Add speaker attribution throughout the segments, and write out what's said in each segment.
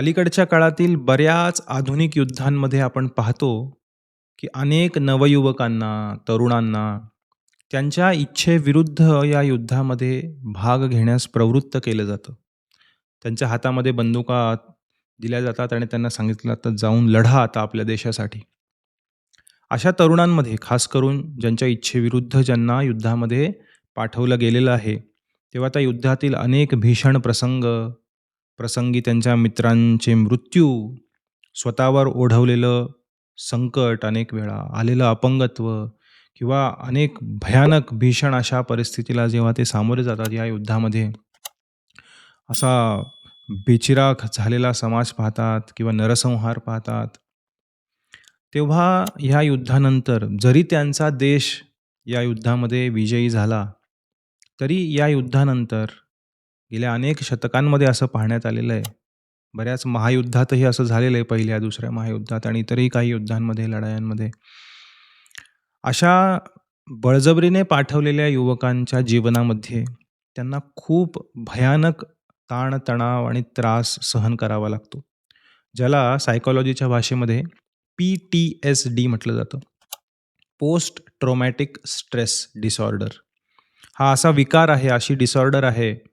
Speaker 1: अलीकडच्या काळातील बऱ्याच आधुनिक युद्धांमध्ये आपण पाहतो, की अनेक नवयुवकांना, तरुणांना त्यांच्या इच्छेविरुद्ध या युद्धामध्ये भाग घेण्यास प्रवृत्त केलं जातं. त्यांच्या हातामध्ये बंदुका दिल्या जातात आणि त्यांना सांगितलं जातं, "जाऊन लढा आता आपल्या देशासाठी." अशा तरुणांमध्ये खास करून ज्यांच्या इच्छेविरुद्ध ज्यांना युद्धामध्ये पाठवलं गेलेलं आहे, तेव्हा त्या युद्धातील अनेक भीषण प्रसंग, प्रसंगी त्यांच्या मित्रांचे मृत्यू, स्वतःवर ओढवलेलं संकट अनेक वेळा, आलेलं अपंगत्व किंवा अनेक भयानक भीषण अशा परिस्थितीला जेव्हा ते सामोरे जातात या युद्धामध्ये, असा बेचिराख झालेला समाज पाहतात किंवा नरसंहार पाहतात. तेव्हा ह्या युद्धानंतर जरी त्यांचा देश या युद्धामध्ये विजयी झाला, तरी या युद्धानंतर गेल्या अनेक शतकांमध्ये असं पाहण्यात आलेलं आहे. बऱ्याच महायुद्धातही असं झालेलं आहे पहिल्या, दुसऱ्या महायुद्धात आणि इतरही काही युद्धांमध्ये, लढायांमध्ये. अशा बळजबरीने पाठवलेल्या युवकांच्या जीवनामध्ये त्यांना खूप भयानक ताणतणाव आणि त्रास सहन करावा लागतो. ज्याला सायकॉलॉजीच्या भाषेमध्ये पी-टी-एस-डी म्हटलं जातं. Post traumatic stress disorder. हा असा विकार आहे, अशी डिसऑर्डर आहे,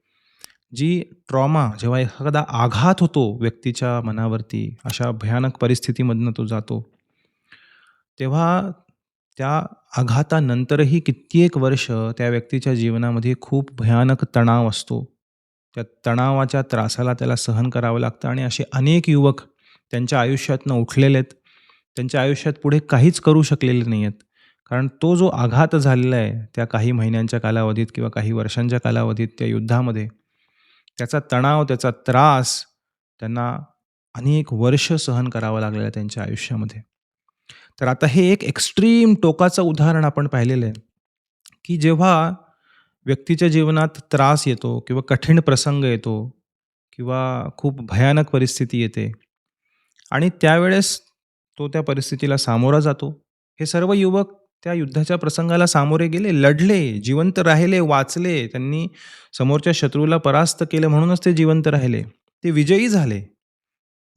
Speaker 1: जी ट्रॉमा जेव्हा एखादा आघात होतो व्यक्तीच्या मनावरती, अशा भयानक परिस्थितीमधनं तो जातो, तेव्हा त्या आघातानंतरही कित्येक वर्ष त्या व्यक्तीच्या जीवनामध्ये खूप भयानक तणाव असतो. त्या तणावाच्या त्रासाला त्याला सहन करावं लागतं आणि असे अनेक युवक त्यांच्या आयुष्यातनं उठलेले आहेत. त्यांच्या आयुष्यात पुढे काहीच करू शकलेले नाही आहेत. कारण तो जो आघात झालेला आहे, त्या काही महिन्यांच्या कालावधीत किंवा काही वर्षांच्या कालावधीत त्या युद्धामध्ये, त्याचा तणाव, त्याचा त्रास त्यांना अनेक वर्ष सहन करावं लागलेलं आहे त्यांच्या आयुष्यामध्ये. तर आता हे एक एक्स्ट्रीम टोकाचं उदाहरण आपण पाहिलेलं आहे, की जेव्हा व्यक्तीच्या जीवनात त्रास येतो किंवा कठीण प्रसंग येतो किंवा खूप भयानक परिस्थिती येते आणि त्यावेळेस तो त्या परिस्थितीला सामोरा जातो. हे सर्व युवक त्या युद्धाच्या प्रसंगाला सामोरे गेले, लढले, जिवंत राहिले, वाचले. त्यांनी समोरच्या शत्रूला परास्त केलं म्हणूनच ते जिवंत राहिले. ते विजयी झाले.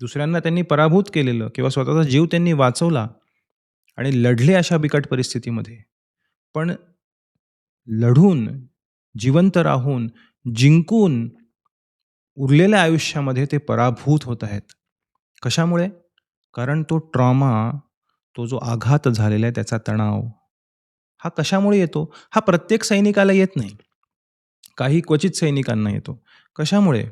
Speaker 1: दुसऱ्यांना त्यांनी पराभूत केलेलं किंवा स्वतःचा जीव त्यांनी वाचवला आणि लढले अशा बिकट परिस्थितीमध्ये. पण लढून, जिवंत राहून, जिंकून उरलेल्या आयुष्यामध्ये ते पराभूत होत आहेत. कशामुळे? कारण तो ट्रॉमा, तो जो आघात झालेला आहे त्याचा तणाव, हा कशामुळे येतो? हा प्रत्येक सैनिकाला येत नाही. काही क्वचित सैनिकांना येतो. कशामुळे?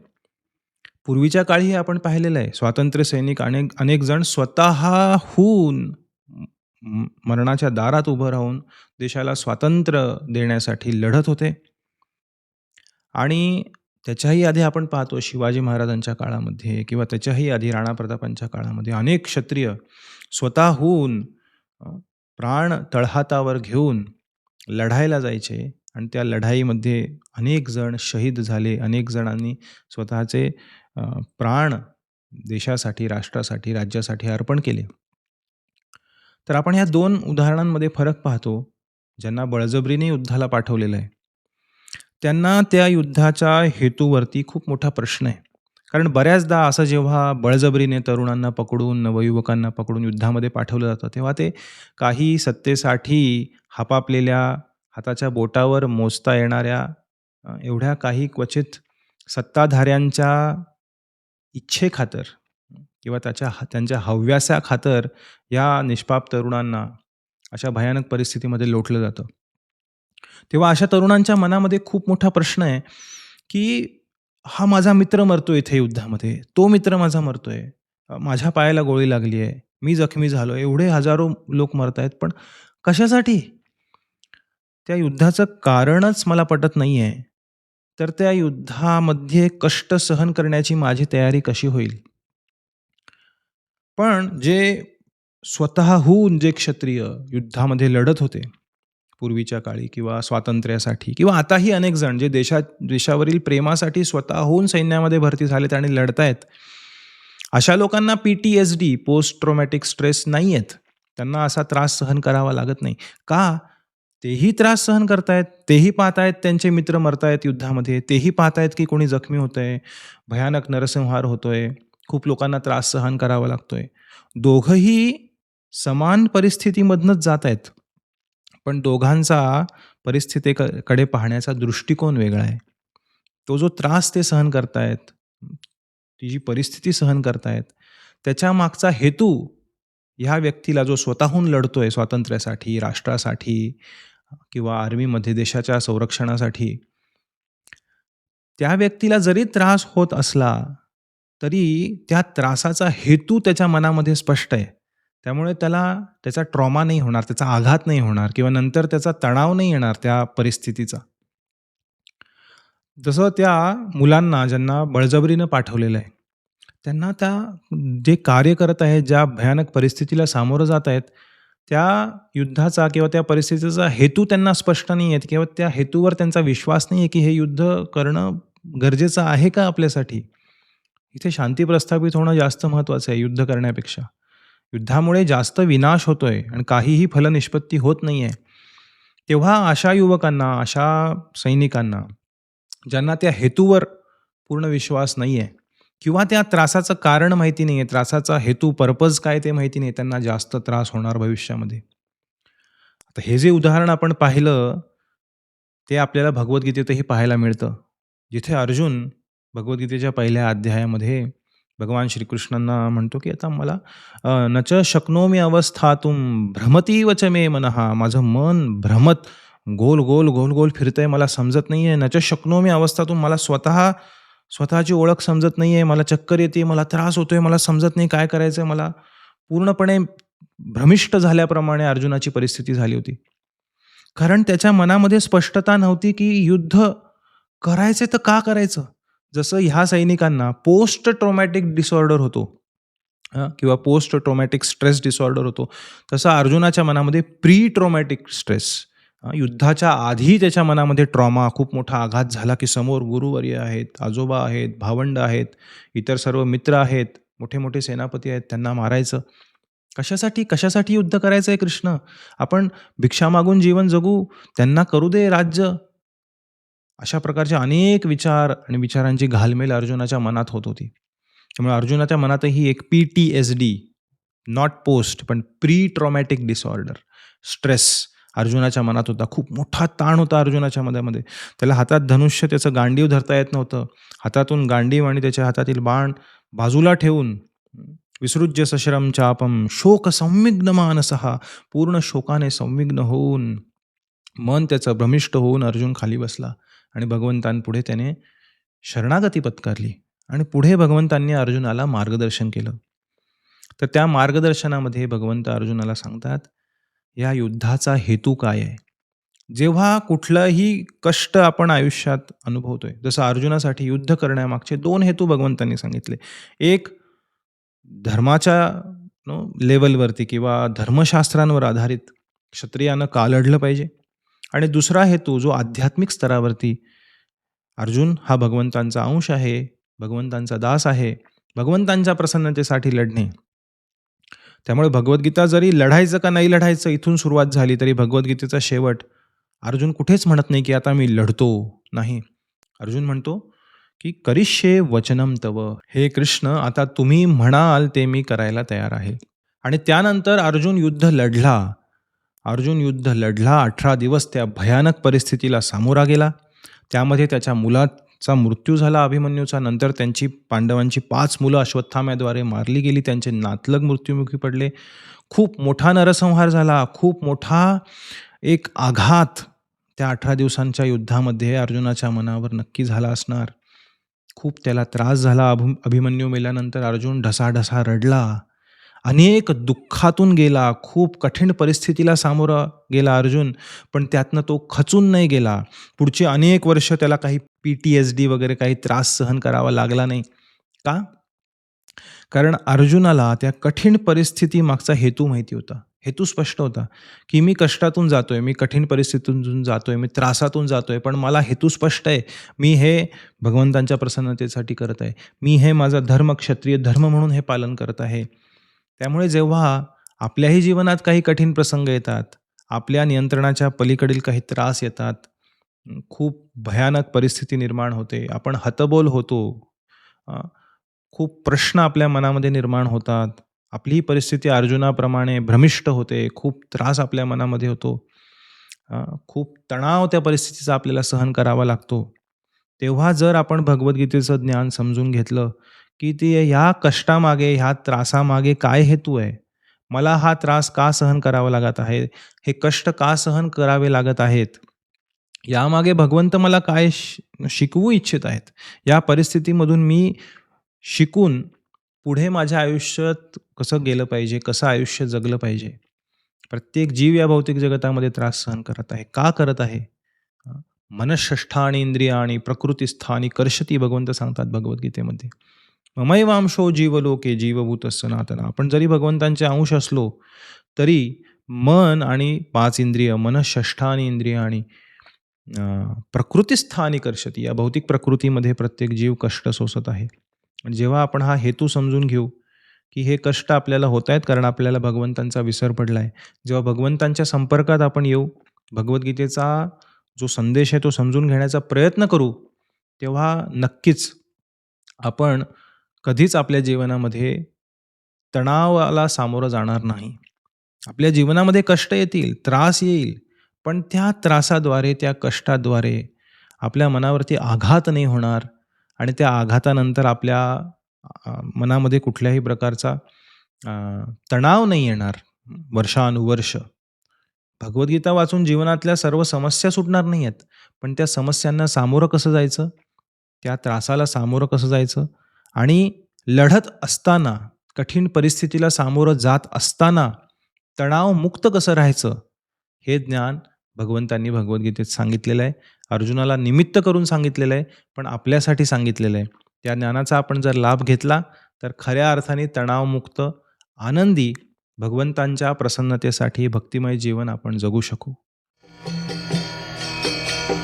Speaker 1: पूर्वीच्या काळीही आपण पाहिलेलं आहे, स्वातंत्र्य सैनिक अनेक अनेक जण स्वतःहून मरणाच्या दारात उभं राहून देशाला स्वातंत्र्य देण्यासाठी लढत होते. आणि त्याच्याही आधी आपण पाहतो शिवाजी महाराजांच्या काळामध्ये किंवा त्याच्याही आधी राणा प्रतापांच्या काळामध्ये अनेक क्षत्रिय स्वतःहून प्राण तळहातावर घेऊन लढायला जायचे आणि त्या लढाईमध्ये अनेक जण शहीद झाले. अनेक जणांनी स्वतःचे प्राण देशासाठी, राष्ट्रासाठी, राज्यासाठी अर्पण केले. तर आपण ह्या दोन उदाहरणांमध्ये फरक पाहतो. ज्यांना बळजबरीने युद्धाला पाठवलेलं आहे. त्यांना त्या युद्धाच्या हेतूवरती खूप मोठा प्रश्न आहे. कारण बऱ्याचदा असं जेव्हा बळजबरीने तरुणांना पकडून, नवयुवकांना पकडून युद्धामध्ये पाठवलं जातं, तेव्हा ते काही सत्तेसाठी हपापलेल्या, हाताच्या बोटावर मोजता येणाऱ्या एवढ्या काही क्वचित सत्ताधाऱ्यांच्या इच्छेखातर किंवा त्याच्या त्यांच्या हव्यासाखातर या निष्पाप तरुणांना अशा भयानक परिस्थितीमध्ये लोटलं जातं. तेव्हा अशा तरुणांच्या मनामध्ये खूप मोठा प्रश्न आहे, की हा माझा मित्र मरतो इथे युद्धामध्ये, तो मित्र माझा मरतोय, माझ्या पायाला गोळी लागली आहे, मी जखमी झालो एवढे हजारो लोक मरत आहेत पण कशासाठी? त्या युद्धाचं कारणच मला पटत नाही आहे तर त्या युद्धामध्ये कष्ट सहन करण्याची माझी तयारी कशी होईल? पण जे स्वतःहून जे क्षत्रिय युद्धामध्ये लढत होते, पूर्वीच्या काळी किंवा स्वातंत्र्यासाठी किंवा आताही अनेक जण जे देशात देशावरील प्रेमासाठी स्वतःहून सैन्यामध्ये भरती झालेत आणि लढतायत. अशा लोकांना पी-टी-एस-डी, पोस्ट ट्रोमॅटिक स्ट्रेस नाही आहेत. त्यांना असा त्रास सहन करावा लागत नाही. का? तेही त्रास सहन करतायत, तेही पाहतायत त्यांचे मित्र मरतायत युद्धामध्ये, तेही पाहतायत की कोणी जखमी होतंय, भयानक नरसंहार होतोय, खूप लोकांना त्रास सहन करावा लागतोय. दोघंही समान परिस्थितीमधनंच जात आहेत. पण दोघांचा परिस्थितीककडे पाहण्याचा दृष्टिकोन वेगळा आहे. तो जो त्रास ते सहन करतायत, ती जी परिस्थिती सहन करतायत, त्याच्या मागचा हेतू ह्या व्यक्तीला जो स्वतःहून लढतोय स्वातंत्र्यासाठी, राष्ट्रासाठी किंवा आर्मीमध्ये देशाच्या संरक्षणासाठी त्या व्यक्तीला जरी त्रास होत असला, तरी त्या त्रासाचा हेतू त्याच्या मनामध्ये स्पष्ट आहे. त्यामुळे त्याला त्याचा ट्रॉमा नाही होणार, त्याचा आघात नाही होणार किंवा नंतर त्याचा तणाव नाही येणार त्या परिस्थितीचा. जसं त्या मुलांना ज्यांना बळजबरीनं पाठवलेलं आहे, त्यांना त्या जे कार्य करत आहेत, ज्या भयानक परिस्थितीला सामोरं जात आहेत, त्या युद्धाचा किंवा त्या परिस्थितीचा हेतू त्यांना स्पष्ट नाही आहे किंवा त्या हेतूवर त्यांचा विश्वास नाही आहे, की हे युद्ध करणं गरजेचं आहे का आपल्यासाठी? इथे शांती प्रस्थापित होणं जास्त महत्त्वाचं आहे युद्ध करण्यापेक्षा. युद्धामुळे जास्त विनाश होतोय आणि काहीही फलनिष्पत्ती होत नाही आहे. तेव्हा अशा युवकांना, अशा सैनिकांना, ज्यांना त्या हेतूवर पूर्ण विश्वास नाही आहे किंवा त्या त्रासाचं कारण माहिती नाही आहे, त्रासाचा हेतू, पर्पज काय ते माहिती नाही, त्यांना जास्त त्रास होणार भविष्यामध्ये. आता हे जे उदाहरण आपण पाहिलं, ते आपल्याला भगवद्गीतेतही पाहायला मिळतं. जिथे अर्जुन भगवद्गीतेच्या पहिल्या अध्यायामध्ये भगवान श्रीकृष्णांना म्हणतो, की आता मला अ, न च शक्नोमी अवस्थातुं भ्रमतीव च मे मनः माझं मन भ्रमत गोल, गोल, गोल, गोल फिरतंय मला समजत नाही आहे. न च शक्नोमी अवस्थातून मला स्वतः स्वतःची ओळख समजत नाही आहे. मला चक्कर येते, मला त्रास होतोय, मला समजत नाही काय करायचंय मला. पूर्णपणे भ्रमिष्ट झाल्याप्रमाणे अर्जुनाची परिस्थिती झाली होती. कारण त्याच्या मनामध्ये स्पष्टता नव्हती, की युद्ध करायचे तर का करायचं? जसं ह्या सैनिकांना पोस्ट ट्रॉमॅटिक डिसऑर्डर होतो हां किंवा पोस्ट ट्रॉमॅटिक स्ट्रेस डिसऑर्डर होतो. तसं अर्जुनाच्या मनामध्ये प्री ट्रॉमॅटिक स्ट्रेस युद्धाच्या आधी त्याच्या मनामध्ये ट्रॉमा, खूप मोठा आघात झाला, की समोर गुरुवर्य आहेत, आजोबा आहेत, भावंड आहेत, इतर सर्व मित्र आहेत, मोठे-मोठे सेनापती आहेत, त्यांना मारायचं. कशासाठी? कशासाठी युद्ध करायचं आहे कृष्ण? आपण भिक्षा मागून जीवन जगू, त्यांना करू दे राज्य. अशा प्रकारचे अनेक विचार आणि विचारांची घालमेल अर्जुनाच्या मनात होत होती. त्यामुळे अर्जुनाच्या मनातही एक पी-टी-एस-डी, नॉट पोस्ट पण प्री ट्रॉमॅटिक डिसऑर्डर, स्ट्रेस अर्जुनाच्या मनात होता. खूप मोठा ताण होता अर्जुनाच्या मनामध्ये. त्याला हातात धनुष्य, त्याचं गांडीव धरता येत नव्हतं. हातातून गांडीव आणि त्याच्या हातातील बाण बाजूला ठेवून विसृज्य सश्रम चापम शोक संविग्न मानसहा पूर्ण शोकाने संविग्न होऊन, मन त्याचं भ्रमिष्ट होऊन अर्जुन खाली बसला आणि भगवंतांपुढे त्याने शरणागती पत्करली आणि पुढे भगवंतांनी अर्जुनाला मार्गदर्शन केलं. तर त्या मार्गदर्शनामध्ये भगवंत अर्जुनाला सांगतात, या युद्धाचा हेतू काय आहे? जेव्हा कुठलंही कष्ट आपण आयुष्यात अनुभवतोय, जसं अर्जुनासाठी युद्ध करण्यामागचे दोन हेतू भगवंतांनी सांगितले. एक धर्माच्या नो लेवलवरती किंवा धर्मशास्त्रांवर आधारित क्षत्रियानं का लढलं पाहिजे आणि दुसरा हेतू जो आध्यात्मिक स्तरावरती अर्जुन हा भगवंतांचा अंश आहे, भगवंतांचा दास आहे, भगवंतांच्या प्रसन्नतेसाठी लढणे. त्यामुळे भगवद्गीता जरी लढायचं का नाही लढायचं इथून सुरुवात झाली, तरी भगवद्गीतेचा शेवट अर्जुन कुठेच म्हणत नाही, की आता मी लढतो. नाही. अर्जुन म्हणतो, की करिष्ये वचनम तव. हे कृष्ण आता तुम्ही म्हणाल ते मी करायला तयार आहे. आणि त्यानंतर अर्जुन युद्ध लढला. अर्जुन युद्ध लढला. 18 दिवस त्या भयानक परिस्थितीला सामोरा गेला. त्यामध्ये त्याच्या मुलाचा मृत्यू झाला अभिमन्यूचा. नंतर त्यांची पांडवांची पाच मुलं अश्वत्थाम्याद्वारे मारली गेली. त्यांचे नातलग मृत्युमुखी पडले. खूप मोठा नरसंहार झाला. खूप मोठा एक आघात त्या 18 दिवसांच्या युद्धामध्ये अर्जुनाच्या मनावर नक्की झाला असणार. खूप त्याला त्रास झाला. अभ अभिमन्यू मेल्यानंतर अर्जुन ढसाढसा रडला. अनेक दुःखातून गेला. खूप कठीण परिस्थितीला सामोरा गेला अर्जुन. पण त्यातनं तो खचून नाही गेला. पुढचे अनेक वर्ष त्याला काही पी-टी-एस-डी वगैरे काही त्रास सहन करावा लागला नाही. का? कारण अर्जुनाला त्या कठीण परिस्थिती मागचा हेतू माहिती होता. हेतू स्पष्ट होता, की मी कष्टातून जातोय, मी कठीण परिस्थितीतून जातोय, मी त्रासातून जातोय, पण मला हेतू स्पष्ट आहे. मी हे भगवंतांच्या प्रसन्नतेसाठी करत आहे. मी हे माझा धर्म, क्षत्रिय धर्म म्हणून हे पालन करत आहे. त्यामुळे जेव्हा आपल्याही जीवनात काही कठीण प्रसंग येतात, आपल्या नियंत्रणाच्या पलीकडील काही त्रास येतात, खूप भयानक परिस्थिती निर्माण होते, आपण हतबल होतो. अ, खूप प्रश्न आपल्या मनामध्ये निर्माण होतात. आपलीही परिस्थिती अर्जुनाप्रमाणे भ्रमिष्ट होते. खूप त्रास आपल्या मनामध्ये होतो. अ, खूप तणाव त्या परिस्थितीचा आपल्याला सहन करावा लागतो. तेव्हा जर आपण भगवद्गीतेचं ज्ञान समजून घेतलं, की ते ह्या कष्टामागे, ह्या त्रासामागे काय हेतू आहे? मला हा त्रास का सहन करावा लागत आहे? हे कष्ट का सहन करावे लागत आहेत? यामागे भगवंत मला काय श शिकवू इच्छित आहेत? या परिस्थितीमधून मी शिकून पुढे माझ्या आयुष्यात कसं गेलं पाहिजे? कसं आयुष्य जगलं पाहिजे? प्रत्येक जीव या भौतिक जगतामध्ये त्रास सहन करत आहे. का करत आहे? अ, मनःषष्ठाणी इंद्रियाणी प्रकृतिस्थानी कर्षती भगवंत सांगतात भगवद्गीतेमध्ये. ममैवांशो जीवलोके जीवभूत सनातन. आपण जरी भगवंतांचे अंश असलो, तरी मन आणि पाच इंद्रिय मनःषष्ठानी इंद्रिय आणि प्रकृतीस्थानी कर्षती. या भौतिक प्रकृतीमध्ये प्रत्येक जीव कष्ट सोसत आहे. जेव्हा आपण हा हेतू समजून घेऊ, की हे कष्ट आपल्याला होत आहेत कारण आपल्याला भगवंतांचा विसर पडला आहे. जेव्हा भगवंतांच्या संपर्कात आपण येऊ, भगवद्गीतेचा जो संदेश आहे तो समजून घेण्याचा प्रयत्न करू, तेव्हा नक्कीच आपण कधीच आपल्या जीवनामध्ये तणावाला सामोरं जाणार नाही. आपल्या जीवनामध्ये कष्ट येतील, त्रास येईल, पण त्या त्रासाद्वारे, त्या कष्टाद्वारे आपल्या मनावरती आघात नाही होणार आणि त्या आघातानंतर आपल्या मनामध्ये कुठल्याही प्रकारचा तणाव नाही येणार वर्षानुवर्ष. भगवद्गीता वाचून जीवनातल्या सर्व समस्या सुटणार नाही आहेत. पण त्या समस्यांना सामोरं कसं जायचं? त्या त्रासाला सामोरं कसं जायचं? आणि लढत असताना, कठीण परिस्थितीला सामोरं जात असताना तणावमुक्त कसं राहायचं? हे ज्ञान भगवंतांनी भगवद्गीतेत सांगितलेलं आहे. अर्जुनाला निमित्त करून सांगितलेलं आहे, पण आपल्यासाठी सांगितलेलं आहे. त्या ज्ञानाचा आपण जर लाभ घेतला, तर खऱ्या अर्थाने तणावमुक्त, आनंदी, भगवंतांच्या प्रसन्नतेसाठी भक्तिमय जीवन आपण जगू शकू.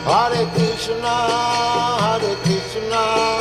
Speaker 2: हरे कृष्णा हरे कृष्णा